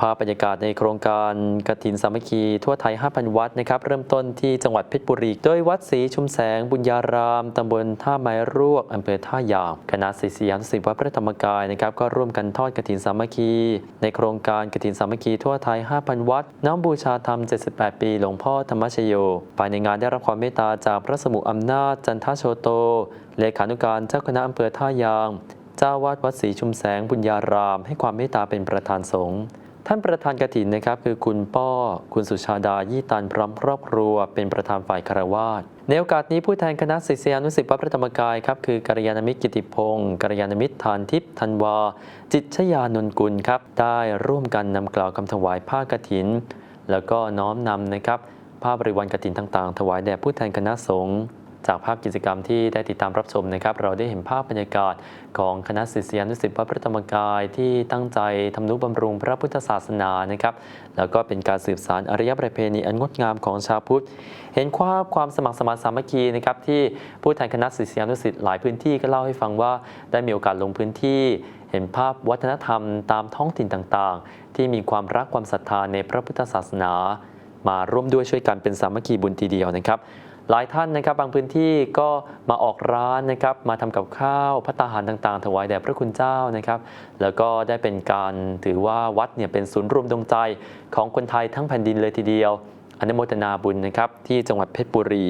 ภาพบรรยากาศในโครงการกฐินสามัคคีทั่วไทย 5,000 วัดนะครับเริ่มต้นที่จังหวัดเพชรบุรี โดยวัดศรีชุมแสงบุญญาราม ตำบลท่าไม้รวกอำเภอท่ายางคณะศิษยานุศิษย์วัดพระธรรมกายนะครับก็ร่วมกันทอดกฐินสามัคคี ในโครงการกฐินสามัคคีทั่วไทย 5,000 วัด น้อมบูชาธรรม 78 ปี หลวงพ่อธรรมชโย ภายในงานได้รับความเมตตาจากพระสมุอำนาจจันทโชโต เลขานุการเจ้าคณะอำเภอท่ายาง เจ้าวาดวัดศรีชุมแสงบุญญาราม ให้ความเมตตาเป็นประธานสงฆ์ ท่านประธานกฐินนะครับคือคุณป้อ คุณสุชาดายี่ตันพร้อมครอบครัว เป็นประธานฝ่ายคารวาสในโอกาสนี้ผู้แทนคณะศิษยานุศิษย์วัดพระธรรมกายครับคือกัลยาณมิตรกิติพงศ์กัลยาณมิตรทานทิพย์ธันวา จิตชยานนกุลครับได้ร่วมกันนำกล่าวคำถวายผ้ากฐิน แล้วก็น้อมนำนะครับผ้าบริวารกฐินต่างๆ ถวายแด่ผู้แทนคณะสงฆ์ จากภาพกิจกรรมที่ได้ติดตามรับชมนะครับ เราได้เห็นภาพบรรยากาศของคณะศิษยานุศิษย์วัดพระธรรมกายที่ตั้งใจทำนุบำรุงพระพุทธศาสนานะครับ แล้วก็เป็นการสืบสานอารยประเพณีอันงดงามของชาวพุทธ เห็นความความสมัครสมานสามัคคีนะครับที่ผู้แทนคณะศิษยานุศิษย์หลายพื้นที่ก็เล่าให้ฟังว่าได้มีโอกาสลงพื้นที่เห็นภาพวัฒนธรรมตามท้องถิ่นต่างๆ ที่มีความรักความศรัทธาในพระพุทธศาสนา มาร่วมด้วยช่วยกันเป็นสามัคคีบุญทีเดียวนะครับ หลายท่านนะครับบางพื้นที่ก็มาออกร้านนะครับมาทำกับข้าวพัตาหารต่างๆ ถวายแด่พระคุณเจ้านะครับแล้วก็ได้เป็นการถือว่าวัดเนี่ยเป็นศูนย์รวมดวงใจของคนไทยทั้งแผ่นดินเลยทีเดียว อนุโมทนาบุญนะครับที่จังหวัดเพชรบุรี